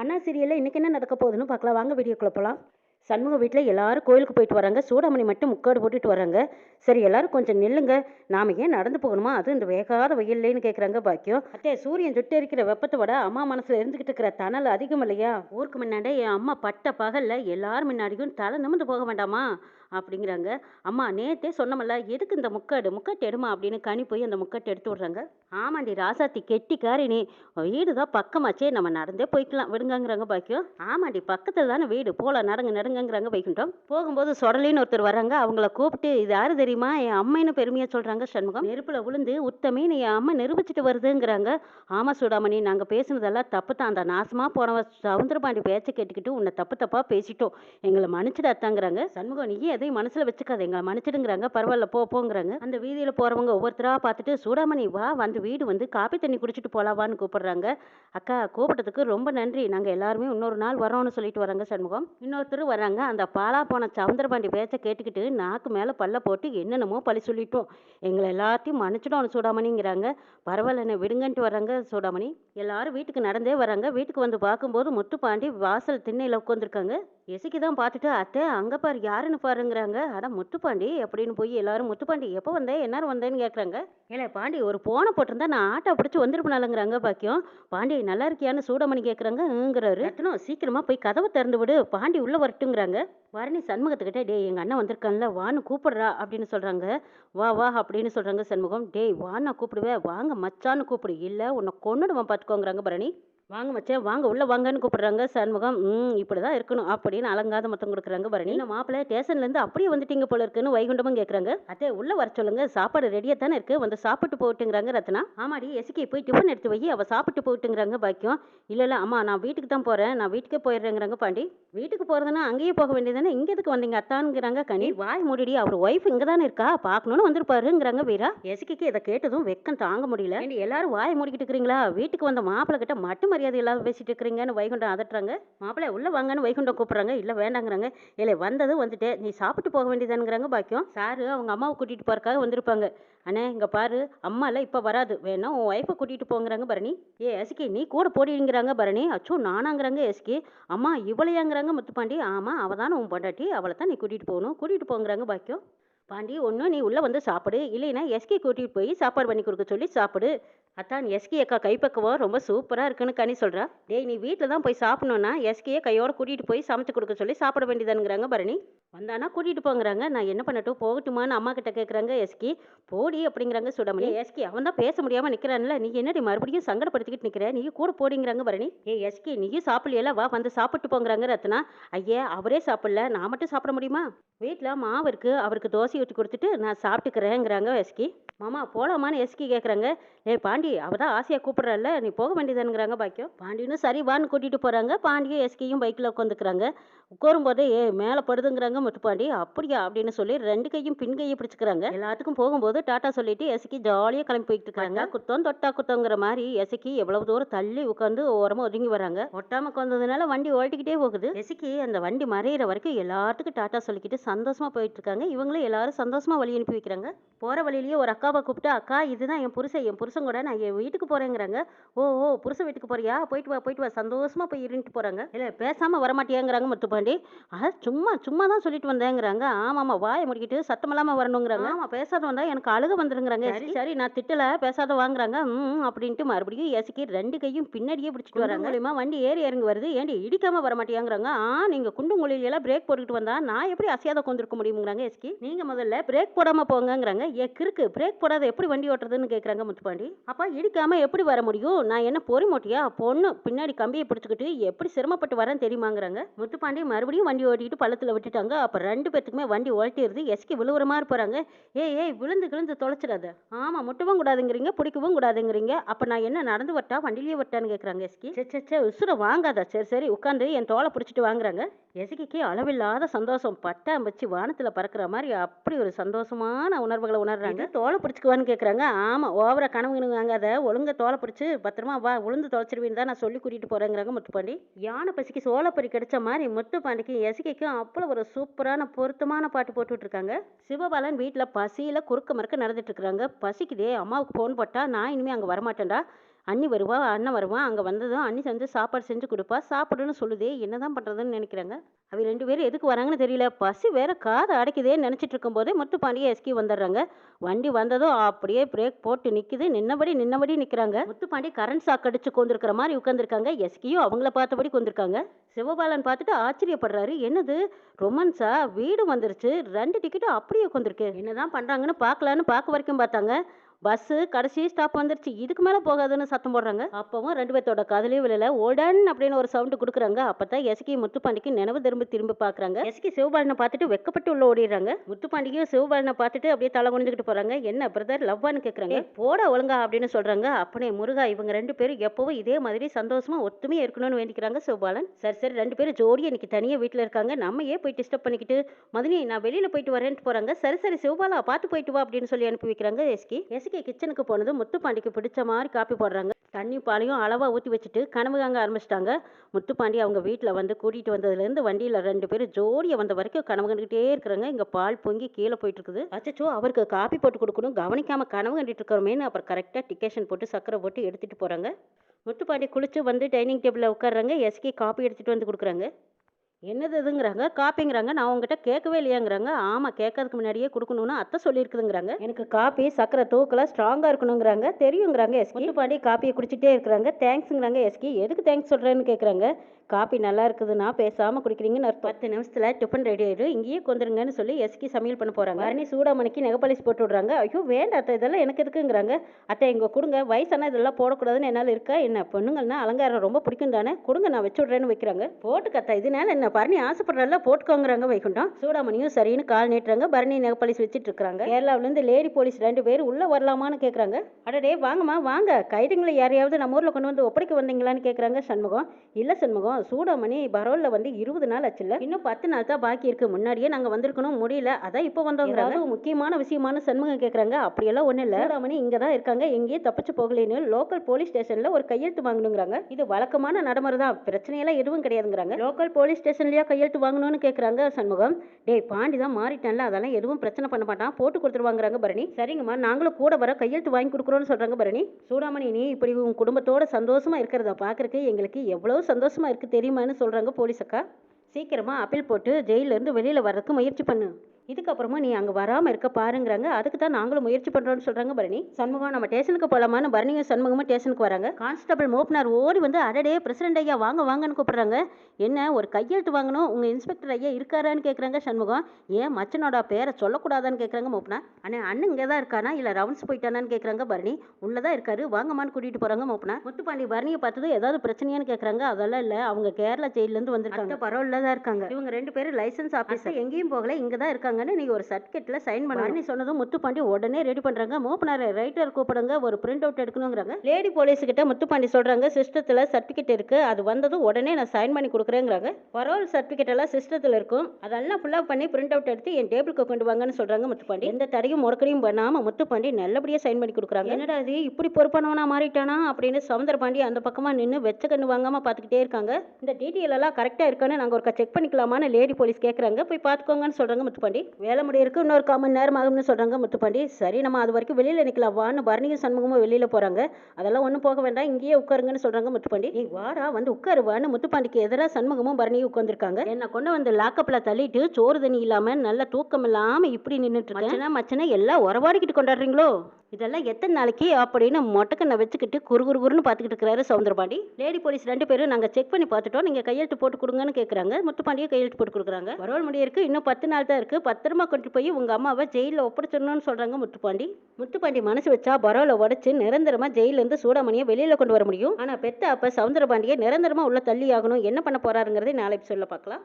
அண்ணா சீரியலில் இன்றைக்கி என்ன நடக்க போகுதுன்னு பார்க்கலாம். வாங்க வீடியோக்குள்ள போகலாம் சண்முக வீட்டில் எல்லாரும் கோயிலுக்கு போயிட்டு வராங்க. சூடாமணி மட்டும் முக்காடு போட்டுட்டு வராங்க. சரி எல்லாரும் கொஞ்சம் நில்லுங்க. நாம ஏன் நடந்து போகணுமா? அது இந்த வேகாத வெயில்லேன்னு கேட்குறாங்க பாக்கியம் அத்தே சூரியன் சுட்டு இருக்கிற வெப்பத்தை விட அம்மா மனசில் இருந்துக்கிட்டு இருக்கிற தணல் அதிகம் இல்லையா? ஊருக்கு முன்னாடி என் அம்மா பட்ட பகலில் எல்லாரும் முன்னாடியும் தலை நிமிர்ந்து போக வேண்டாமா? அப்படிங்கிறாங்க. அம்மா நேற்றே சொன்னமல்ல எதுக்கு இந்த முக்காடு? முக்கட்டு எடுமா அப்படின்னு கனி போய் அந்த முக்கட்டு எடுத்து விட்றாங்க. ஆமாண்டி ராசாத்தி கெட்டிக்காரி நீ வீடு தான் பக்கமாச்சே நம்ம நடந்தே போய்க்கலாம் விடுங்கங்கிறாங்க பாக்கியம் ஆமாண்டி பக்கத்தில் தானே வீடு. போகலாம் நடங்க நடங்கங்கிறாங்க போய்க்கிட்டோம் போகும்போது சொடலின்னு ஒருத்தர் வராங்க. அவங்கள கூப்பிட்டு இது யாரு தெரியுமா? என் அம்மைன்னு பெருமையாக சொல்கிறாங்க சண்முகம். நெருப்பில் விழுந்து உத்தமின்னு என் அம்மா நிரூபிச்சிட்டு வருதுங்கிறாங்க. ஆமாம் சூடாமணி நாங்கள் பேசுனதெல்லாம் தப்பு தான். அந்த நாசமாக போனவ சவுந்தரபாண்டி பேச்சை கேட்டுக்கிட்டு உன்னை தப்பு தப்பாக பேசிட்டோம். எங்களை மன்னிச்சிடாத்தாங்கிறாங்க. சண்முகம் நீ எதையும் மனசில் வச்சுக்காத. எங்களை மன்னிச்சிடுங்கிறாங்க. பரவாயில்ல போ போங்கிறாங்க. அந்த வீதியில் போகிறவங்க ஒவ்வொருத்தராக பார்த்துட்டு சூடாமணி வா வந்து வீடு வந்து காப்பி தண்ணி குடிச்சிட்டு போலாவான்னு கூப்பிடுறாங்க. அக்கா கூப்பிட்டதுக்கு ரொம்ப நன்றி. நாங்கள் எல்லாருமே இன்னொரு நாள் வரோம்னு சொல்லிட்டு வராங்க சண்முகம். இன்னொருத்தர் வராங்க அந்த பாலா போன சவுந்தரபாண்டி பேச்சை கேட்டுக்கிட்டு நாக்கு மேலே பல்ல போட்டு என்னென்னமோ பழி சொல்லிட்டோம். எங்களை எல்லாத்தையும் மன்னிச்சிடும் சூடாமணிங்கிறாங்க. பரவாயில்லண்ணே விடுங்கன்ட்டு வராங்க சூடாமணி. எல்லாரும் வீட்டுக்கு நடந்தே வராங்க வீட்டுக்கு வந்து பார்க்கும்போது முத்துப்பாண்டி வாசல் திண்ணையில் உட்காந்துருக்காங்க எசிக்கு தான் பார்த்துட்டு அத்தை அங்கே பாரு யாருன்னு பாருங்க. பாருங்கிறாங்க அட முத்துப்பாண்டி அப்படின்னு போய் எல்லாரும் முத்துப்பாண்டி எப்போ வந்தேன் என்னாரும் வந்தேன்னு கேட்குறாங்க ஏலே பாண்டி ஒரு போனை போட்டிருந்தா நான் ஆட்டோ பிடிச்சி வந்திருப்பனாலங்கிறாங்க பாக்கியம். பாண்டி நல்லா இருக்கியான்னு சூடமணி கேட்குறாங்கங்கிறாரு ரத்னம் சீக்கிரமாக போய் கதவை திறந்து விடு. பாண்டி உள்ளே வரட்டுங்கிறாங்க வரணி சண்முகத்துக்கிட்ட டேய் எங்கள் அண்ணன் வந்திருக்கான்ல வான்னு கூப்பிடுறா அப்படின்னு சொல்கிறாங்க வா வா அப்படின்னு சொல்கிறாங்க சண்முகம். டேய் வான்னு கூப்பிடுவேன் வாங்க மச்சான்னு கூப்பிடு. இல்லை உன்னை கொன்னுடுவான் பார்த்துக்கோங்கிறாங்க பரணி. வாங்க மச்சான் வாங்க உள்ள வாங்கன்னு கூப்பிடுறாங்க. சண்முகம் ம் இப்படி தான் இருக்கணும் அப்படின்னு அலங்காத மொத்தம் கொடுக்குறாங்க பரணி. நம்ம மாப்பிள்ளை ஸ்டேஷன்லேருந்து அப்படியே வந்துட்டீங்க போல இருக்குன்னு வைகுண்டமும் கேட்குறாங்க அத்தே உள்ள வர சொல்லுங்க. சாப்பாடு ரெடியாக தானே இருக்கு. வந்து சாப்பிட்டு போட்டுங்கிறாங்க ரத்னா. ஆமாடி எசுக்கி போய் டிஃபன் எடுத்து வை. அவள் சாப்பிட்டு போட்டுங்கிறாங்க பாக்கியம். இல்லை இல்லை அம்மா நான் வீட்டுக்கு தான் போகிறேன் நான் வீட்டுக்கே போயிடுறேங்கிறாங்க பாண்டி. வீட்டுக்கு போகிறதுனா அங்கேயே போக வேண்டியதானே இங்கே எதுக்கு வந்தீங்க அத்தானுங்கிறாங்க கனி. வாய் மூடிடி. அவர் ஒய்ஃப் இங்கே தானே இருக்கா? பார்க்கணுன்னு வந்திருப்பாருங்கிறாங்க வீரா. எசுக்கிக்கு இதை கேட்டதும் வெக்கம் தாங்க முடியல. எல்லாரும் வாய் மூடிக்கிட்டு இருக்கிறீங்களா? வீட்டுக்கு வந்த மாப்பிள்ளை கிட்ட மட்டும் மரியாதை இல்லாத பேசிட்டு இருக்கிறீங்கன்னு வைகுண்டம் அதட்டுறாங்க. மாப்பிள்ளை உள்ள வாங்கன்னு வைகுண்டம் கூப்பிடுறாங்க. இல்லை வேண்டாங்கிறாங்க. இல்லை வந்ததும் வந்துட்டு நீ சாப்பிட்டு போக வேண்டியதானுங்கிறாங்க பாக்கியம். சாரு அவங்க அம்மாவை கூட்டிட்டு போறக்காக வந்திருப்பாங்க. அண்ணே இங்க பாரு. அம்மா எல்லாம் இப்போ வராது. வேணா உன் ஒய்ஃபை கூட்டிட்டு போங்கிறாங்க பரணி. ஏ எஸ்கி நீ கூட போடிங்கிறாங்க பரணி. அச்சோ நானாங்கிறாங்க எஸ்கி. அம்மா இவளையாங்கிறாங்க முத்துப்பாண்டி. ஆமா அவ தானே உன் பொண்டாட்டி. அவளை தான் நீ கூட்டிட்டு போகணும். கூட்டிட்டு போங்கிறாங்க பாக்கியம். பாண்டி ஒன்று நீ உள்ளே வந்து சாப்பிடு. இல்லைன்னா எஸ்கி கூட்டிகிட்டு போய் சாப்பாடு பண்ணி கொடுக்க சொல்லி சாப்பிடு. அத்தான் எஸ்கி அக்கா கைப்பக்குவம் ரொம்ப சூப்பராக இருக்குன்னு கனி சொல்கிறா டேய் நீ வீட்டில் தான் போய் சாப்பிடணுன்னா எஸ்கியை கையோட கூட்டிகிட்டு போய் சமைச்சு கொடுக்க சொல்லி சாப்பிட வேண்டியதானுங்கிறாங்க பரணி. வந்தானா கூட்டிகிட்டு போங்கிறாங்க. நான் என்ன பண்ணட்டும்? போகட்டுமான்னு அம்மா கிட்ட கேட்குறாங்க எஸ்கி போடி அப்படிங்கிறாங்க சுடமணி. எஸ்கி அவன் தான் பேச முடியாமல் நிற்கிறான்ல நீ என்னடி மறுபடியும் சங்கடப்படுத்திக்கிட்டு நிற்கிற நீ கூட போடிங்கிறாங்க பரணி. ஏ எஸ்கி நீயும் சாப்பிடலையில? வா வந்து சாப்பிட்டு போங்கிறாங்க ரத்னா. ஐயா அவரே சாப்பிடல. நான் மட்டும் சாப்பிட முடியுமா? வீட்டில் மாவு இருக்கு. அவருக்கு தோசை ஊற்றி கொடுத்துட்டு நான் சாப்பிட்டுக்கிறேங்கிறாங்க எஸ்கி மாமா போலாமான்னு எஸ்கி கேட்குறாங்க ஏய் பாண்டி அவ தான் ஆசையாக கூப்பிட்றல்ல நீ போக வேண்டியதானுங்கிறாங்க பாக்கியம். பாண்டியும் சரி வான்னு கூட்டிகிட்டு போகிறாங்க பாண்டியும் எஸ்கியும் பைக்கில் உட்காந்துக்கிறாங்க. உட்காரும்போதே ஏ மேலே படுதுங்கிறாங்க முத்துப்பாண்டி அப்படியா? அப்படின்னு சொல்லி ரெண்டு கையும் பின் கையை பிடிச்சிக்கிறாங்க. எல்லாத்துக்கும் போகும்போது டாட்டா சொல்லிட்டு எசக்கி ஜாலியாக கிளம்பி போயிட்டு இருக்காங்க. குத்தம் தொட்டா குத்தங்கிற மாதிரி எசக்கி எவ்வளவு தூரம் தள்ளி உட்காந்து ஓரமாக ஒதுங்கி வராங்க. ஒட்டாம உட்காந்ததுனால வண்டி ஓட்டிக்கிட்டே போகுது. எசக்கி அந்த வண்டி மறையிற வரைக்கும் எல்லாத்துக்கும் டாட்டா சொல்லிக்கிட்டு சந்தோஷமா போயிட்டு இருக்காங்க. இவங்களும் எல்லாரும் சந்தோஷமா வழி அனுப்பி வைக்கிறாங்க. போற வழியிலேயே ஒரு அக்காவை கூப்பிட்டு அக்கா இதுதான் என் புருஷன் என் புருஷன் கூட நான் என் வீட்டுக்கு போறேங்கிறாங்க. ஓ ஓ புருஷன் வீட்டுக்கு போறியா? போயிட்டு வா போயிட்டு வா. சந்தோஷமா போய் இருந்துட்டு போறாங்க. இல்ல பேசாம வரமாட்டியாங்கிறாங்க முத்துப்பாண்டி. அது சும்மா சும்மா தான் சொல்லிட்டு வந்தேங்கிறாங்க. ஆமாம்மா வாயை முடிக்கிட்டு சத்தம் வரணுங்கிறாங்க. ஆமா பேசாத வந்தா எனக்கு அழுக வந்துருங்கிறாங்க. சரி சரி நான் திட்டல பேசாத வாங்குறாங்க. ம் அப்படின்ட்டு மறுபடியும் எசக்கி ரெண்டு கையும் பின்னாடியே பிடிச்சிட்டு வராங்க. மூலியமா வண்டி ஏறி இறங்கி வருது. ஏண்டி இடிக்காம வர மாட்டியாங்கிறாங்க ஆ நீங்க குண்டுங்குழியில எல்லாம் பிரேக் போட்டுக்கிட்டு வந்தா நான் எப்படி அசையாத கொண்டிருக்க முடியுங்கிறாங்க எஸ்கி நீங்க முதல்ல பிரேக் போடாம போங்கங்கிறாங்க. ஏ கிறுக்கு பிரேக் போடாத எப்படி வண்டி ஓட்டுறதுன்னு கேக்குறாங்க முத்துப்பாண்டி. அப்பா இடிக்காம எப்படி வர முடியும்? நான் என்ன பொறி மூட்டையா? பொண்ணு பின்னாடி கம்பியை பிடிச்சிக்கிட்டு எப்படி சிரமப்பட்டு வரேன்னு தெரியுமாங்கிறாங்க. முத்துப்பாண்டி மறுபடியும் வண்டி ஓட்டிட்டு பள்ளத்துல விட்டுட்டாங்க. அப்ப ரெண்டு பேத்துக்குமே வண்டி ஓட்டிடுது. எஸ்கி விழுவுற மாதிரி போறாங்க ஏய் ஏய் விழுந்து விழுந்து தொலைச்சிடாத. ஆமா முட்டவும் கூடாதுங்கிறீங்க பிடிக்கவும் கூடாதுங்கிறீங்க. அப்ப நான் என்ன நடந்து வட்டா? வண்டிலேயே வட்டான்னு கேட்குறாங்க எஸ்கி. சே சே சே உசுர வாங்காதா. சரி சரி உட்காந்து என் தோலை பிடிச்சிட்டு வாங்குறாங்க. எசகிக்கு அளவில்லாத சந்தோஷம். பட்டாம்பச்சு வானத்துல பறக்கிற மாதிரி அப்படி ஒரு சந்தோஷமான உணர்வுகளை உணர்றாங்க. தோலை பிடிச்சிக்குவான்னு கேட்குறாங்க ஆமா ஓவரா கனவு வாங்காத ஒழுங்கா தோலை பிடிச்சி பத்திரமா வா உளுந்து தொலைச்சிருவீன்னு தான் நான் சொல்லி கூட்டிகிட்டு போகிறேங்கிறாங்க முத்துப்பாண்டி. யானை பசிக்கு சோளப்பறி கிடைச்ச மாதிரி முத்துப்பாண்டிக்கும் எசிகைக்கும் அவ்வளோ ஒரு சூப்பரான பொருத்தமான பாட்டு போட்டுட்ருக்காங்க. சிவபாலன் வீட்டில் பசியில் குறுக்க மறுக்க நடந்துட்டு இருக்கிறாங்க பசிக்குதே அம்மாவுக்கு ஃபோன் போட்டால் நான் இனிமேல் அங்கே வரமாட்டேன்டா. அண்ணி வருவா அண்ணன் வருவான் அங்கே வந்ததும் அண்ணி செஞ்சு சாப்பாடு செஞ்சு கொடுப்பா சாப்பிடுன்னு சொல்லுதே என்னதான் பண்ணுறதுன்னு நினைக்கிறாங்க. அவங்க ரெண்டு பேரும் எதுக்கு வராங்கன்னு தெரியல. பசி வேற காதை அடைக்குதேன்னு நினச்சிட்டு இருக்கும்போதே முத்துப்பாண்டியை எஸ்கி வந்துடுறாங்க. வண்டி வந்ததும் அப்படியே பிரேக் போட்டு நிற்கிது நின்னபடி நின்னபடி நிற்கிறாங்க முத்துப்பாண்டி கரண்ட் சாக் அடிச்சு கொண்டிருக்கிற மாதிரி உட்காந்துருக்காங்க எஸ்கியும் அவங்கள பார்த்தபடி கொண்டிருக்காங்க. சிவபாலன் பார்த்துட்டு ஆச்சரியப்படுறாரு. என்னது? ரொமான்ஸா? வீடு வந்துருச்சு. ரெண்டு டிக்கெட்டும் அப்படியே உட்காந்துருக்கு என்னதான் பண்ணுறாங்கன்னு பார்க்கலான்னு பார்க்க வரைக்கும் பார்த்தாங்க. பஸ்ஸு கடைசி ஸ்டாப் வந்துருச்சு. இதுக்கு மேலே போகாதுன்னு சத்தம் போடுறாங்க. அப்பவும் ரெண்டு பேர்த்தோட காதலையும் விழல ஓடன் அப்படின்னு ஒரு சவுண்டு கொடுக்குறாங்க. அப்போ தான் எஸ்கி முத்துப்பாண்டிக்கு நினைவு திரும்ப திரும்பி பார்க்குறாங்க எஸ்கி சிவபாலனை பார்த்துட்டு வெக்கப்பட்டு உள்ள ஓடிடுறாங்க. முத்துப்பாண்டிக்கும் சிவபாலனை பார்த்துட்டு அப்படியே தலை குனிஞ்சுக்கிட்டு போகிறாங்க என்ன பிரதர் லவ்வான்னு கேட்குறாங்க போட ஒழுங்கா அப்படின்னு சொல்கிறாங்க அப்பனே முருகா இவங்க ரெண்டு பேரும் எப்பவும் இதே மாதிரி சந்தோஷமா ஒத்துமையாக இருக்கணும்னு வேண்டிக்கிறாங்க சிவபாலன். சரி சரி ரெண்டு பேரும் ஜோடி இன்னைக்கு தனியாக வீட்டில் இருக்காங்க. நம்ம ஏன் போய் டிஸ்டர்ப் பண்ணிக்கிட்டு மதினி நான் வெளியில் போயிட்டு வரேன்ட்டு போகிறாங்க சரி சரி சிவபாலா பார்த்து போயிட்டு வா அப்படின்னு சொல்லி அனுப்பி வைக்கிறாங்க எஸ்கி. எஸ்கி கிச்சனுக்கு போனது முத்துப்பாண்டிக்கு பிடிச்ச மாதிரி காப்பி போடுறாங்க. தண்ணி பாலையும் அளவாக ஊற்றி வச்சுட்டு கனவு காங்க ஆரம்பிச்சிட்டாங்க. முத்துப்பாண்டி அவங்க வீட்டில் வந்து கூட்டிகிட்டு வந்ததுலேருந்து வண்டியில் ரெண்டு பேரும் ஜோடியாக வந்த வரைக்கும் கனவு கண்டுக்கிட்டே இருக்கிறாங்க. இங்கே பால் பொங்கி கீழே போயிட்டு இருக்குது. அச்சச்சோ அவருக்கு காப்பி போட்டு கொடுக்கணும். கவனிக்காமல் கனவு கண்டுட்டு இருக்கிறோமேனு அப்புறம் கரெக்டாக டிக்கேஷன் போட்டு சக்கரை போட்டு எடுத்துகிட்டு போகிறாங்க முத்துப்பாண்டி குளிச்சு வந்து டைனிங் டேபிளில் உட்காடுறாங்க எஸ்கி காப்பி எடுத்துகிட்டு வந்து கொடுக்குறாங்க. என்னது இதுங்கிறாங்க? காப்பிங்கிறாங்க. நான் உங்ககிட்ட கேட்கவே இல்லையாங்கிறாங்க. ஆமாம் கேட்கறதுக்கு முன்னாடியே கொடுக்கணும்னு அத்தை சொல்லியிருக்குதுங்கிறாங்க. எனக்கு காப்பி சக்கரை தூக்கலாக ஸ்ட்ராங்காக இருக்கணுங்கிறாங்க. தெரியுங்கிறாங்க எஸ்கி. பாண்டி காப்பியை குடிச்சிட்டே இருக்கிறாங்க. தேங்க்ஸுங்கிறாங்க எஸ்கி. எதுக்கு தேங்க்ஸ் சொல்கிறேன்னு கேட்குறாங்க? காப்பி நல்லா இருக்குதுன்னா பேசாமல் குடிக்கிறீங்கன்னு ஒரு பத்து நிமிஷத்தில் டிஃபன் ரெடி ஆயிடும் இங்கேயே கொந்துருங்கன்னு சொல்லி எஸ்கி சமையல் பண்ண போகிறாங்க அரணி சூடாமணிக்கு நெகப்பாலிஸ் போட்டு விட்றாங்க. ஐயோ வேண்டாம் அத்தை இதெல்லாம் எனக்கு எதுக்குங்கிறாங்க. அத்தை இங்கே கொடுங்க. வயசானா இதெல்லாம் போடக்கூடாதுன்னு என்னால் இருக்கா? என்ன பொண்ணுங்கன்னா அலங்காரம் ரொம்ப பிடிக்கும் தானே? கொடுங்க நான் வச்சு விட்றேன்னு வைக்கிறாங்க. போட்டு கத்தா இதனால என்ன? பரணி ஆசைப்படுறல போட்டுக்கோங்கிறாங்க வைகுண்டம். சூடாமணியும் சரின்னு கால் நீட்டுறாங்க. பரணி நெகப்பாலிஸ் வச்சுட்டு இருக்காங்க. கேரளாவிலேருந்து லேடி போலீஸ் ரெண்டு பேர் உள்ளே வரலாமான்னு கேட்குறாங்க அடடே வாங்கம்மா வாங்க. கைதுங்களை யாரையாவது நம்ம ஊரில் கொண்டு வந்து ஒப்படைக்க வந்தீங்களான்னு கேட்குறாங்க சண்முகம். இல்லை சண்முகம் சூடாமணி பரோலில் வந்து இருபது நாள் ஆச்சுல்ல? இன்னும் பத்து நாள் தான் பாக்கி இருக்கு. முன்னாடியே நாங்கள் வந்திருக்கணும். முடியல. அதான் இப்போ வந்தோங்கிறாங்க. முக்கியமான விஷயமான சண்முகம் கேட்குறாங்க அப்படியெல்லாம் ஒன்றும் இல்லை. சூடாமணி இங்கே தான் இருக்காங்க. எங்கேயும் தப்பிச்சு போகலைன்னு லோக்கல் போலீஸ் ஸ்டேஷனில் ஒரு கையெழுத்து வாங்கணுங்கிறாங்க. இது வழக்கமான நடைமுறை தான். பிரச்சனையெல்லாம் எதுவும் கிடையாதுங்கிறாங்க. லோக்கல் போலீஸ் ஸ்டேஷன்லயா கையெழுத்து வாங்கணும்னு கேட்குறாங்க சண்முகம். டேய் பாண்டி தான் மாறிட்டான்ல. அதெல்லாம் எதுவும் பிரச்சனை பண்ண மாட்டான். போட்டு கொடுத்துருவாங்கிறாங்க பரணி. சரிங்கம்மா. நாங்களும் கூட வர கையெழுத்து வாங்கி கொடுக்குறோன்னு சொல்கிறாங்க பரணி. சூடாமணி நீ இப்படி உன் குடும்பத்தோட சந்தோஷமா இருக்கிறத பார்க்கறக்கு எங்களுக்கு எவ்வளோ சந்தோஷமா இருக்கு தெரியுமான்னு சொல்கிறாங்க போலீஸ் அக்கா. சீக்கிரமாக அப்பீல் போட்டு ஜெயிலிருந்து வெளியில் வர்றதுக்கு முயற்சி பண்ணு. இதுக்கப்புறமா நீ அங்கே வராமல் இருக்க பாருங்கிறாங்க. அதுக்கு தான் நாங்களும் முயற்சி பண்ணுறோம்னு சொல்கிறாங்க பரணி. சண்முகம் நம்ம ஸ்டேஷனுக்கு போகலாமான்னு பரணியும் சண்முகமும் ஸ்டேஷனுக்கு வராங்க. கான்ஸ்டபிள் மோப்னார் ஓடி வந்து அடடே பிரசிடண்ட் ஐயா வாங்க வாங்கன்னு கூப்பிடுறாங்க. என்ன ஒரு கையெழுத்து வாங்கணும்? உங்கள் இன்ஸ்பெக்டர் ஐயா இருக்காரான்னு கேட்குறாங்க சண்முகம். ஏன் மச்சனோட பேரை சொல்லக்கூடாதான்னு கேட்குறாங்க மோப்னார் அண்ணே அண்ணன் இங்கே தான் இருக்கானா? இல்லை ரவுண்ட்ஸ் போயிட்டானான்னு கேட்குறாங்க பரணி. உள்ளே தான் இருக்காரு வாங்கம்மான்னு கூட்டிகிட்டு போகிறாங்க மோப்னார் முத்துப்பாண்டி பரணியை பார்த்தது ஏதாவது பிரச்சனையான்னு கேட்குறாங்க அதெல்லாம் இல்லை அவங்க கேரளா ஜெயிலேருந்து வந்திருக்காங்க. பரவாயில்ல தான் இருக்காங்க. இவங்க ரெண்டு பேரும் லைசன்ஸ் ஆஃபீஸர் எங்கேயும் போகல இங்கே தான் இருக்காங்கன்னு நீங்க ஒரு சர்டிஃபிகேட்ல சைன் பண்ணி சொன்னதும் முத்துப்பாண்டி உடனே ரெடி பண்றாங்க. மோப்பனார் ரைட்டர் கூப்பிடுங்க ஒரு பிரிண்ட் அவுட் எடுக்கணுங்கிறாங்க. லேடி போலீஸ் கிட்ட முத்துப்பாண்டி சொல்றாங்க சிஸ்டத்துல சர்டிஃபிகேட் இருக்கு. அது வந்ததும் உடனே நான் சைன் பண்ணி கொடுக்குறேங்கிறாங்க. பரோல் சர்டிஃபிகேட் எல்லாம் சிஸ்டத்துல இருக்கும். அதெல்லாம் ஃபுல்லா பண்ணி பிரிண்ட் அவுட் எடுத்து என் டேபிளுக்கு கொண்டு வாங்கன்னு சொல்றாங்க முத்துப்பாண்டி. எந்த தடையும் முறக்கடியும் பண்ணாம முத்துப்பாண்டி நல்லபடியா சைன் பண்ணி கொடுக்குறாங்க. என்னடா இது? இப்படி பொறுப்பானவனா மாறிட்டானா? அப்படின்னு சமுந்தர பாண்டி அந்த பக்கமா நின்று வெச்ச கண்ணு வாங்காம பார்த்துக்கிட்டே இருக்காங்க. இந்த டீட்டெயில் எல்லாம் கரெக்டா இருக்கான்னு நாங்க ஒரு செக் பண்ணிக்கலாமான்னு லேடி போலீஸ் கேட்குறாங்க போய் பார்த்துக்கோங்கன்னு சொல்றாங்க முத்துப்பாண்டி. வேலை முடியிருக்கு இன்னொரு கால் மணி நேரம் ஆகும்னு சொல்கிறாங்க முத்துப்பாண்டி. சரி நம்ம அது வரைக்கும் வெளியில் நிற்கலாம் வான்னு பரணியும் சண்முகமும் வெளியில் போகிறாங்க அதெல்லாம் ஒன்றும் போக வேண்டாம். இங்கேயே உட்காருங்கன்னு சொல்கிறாங்க முத்துப்பாண்டி. நீ வாடா வந்து உட்காரு வான்னு முத்துப்பாண்டிக்கு எதிராக சண்முகமும் பரணியும் உட்காந்துருக்காங்க என்னை கொண்டு வந்து லாக்கப்பில் தள்ளிட்டு சோறு தண்ணி இல்லாமல் நல்ல தூக்கம் இல்லாமல் இப்படி நின்றுட்டு மச்சனா மச்சனா எல்லாம் உறவாடிக்கிட்டு கொண்டாடுறீங்களோ? இதெல்லாம் எத்தனை நாளைக்கு அப்படின்னு மொட்டக்கண்ணை வச்சுக்கிட்டு குறு குறு குறுன்னு பார்த்துக்கிட்டு இருக்கிறாரு சவுந்தரபாண்டி லேடி போலீஸ் ரெண்டு பேரும் நாங்கள் செக் பண்ணி பார்த்துட்டோம். நீங்கள் கையெழுத்து போட்டு கொடுங்கன்னு கேட்குறாங்க முத்துப்பாண்டியை கையெழுத்து போட்டு கொடுக்குறாங்க. பரவல் முடியிருக்கு இன்னும் பத்து நாள் தான் இருக்குது பத்திரமா கொண்டு போய் உங்கள் அம்மாவை ஜெயிலில் ஒப்படைச்சிடணும்னு சொல்கிறாங்க முத்துப்பாண்டி. முத்துப்பாண்டி மனசு வச்சா பரவலை உடச்சி நிரந்தரமாக ஜெயிலேருந்து சூடாமணியை வெளியில் கொண்டு வர முடியும். ஆனால் பெத்த அப்போ சவுந்தரபாண்டியை நிரந்தரமாக உள்ள தள்ளி ஆகணும் என்ன பண்ண போகிறாருங்கிறதே நாளைக்கு சொல்ல பார்க்கலாம்.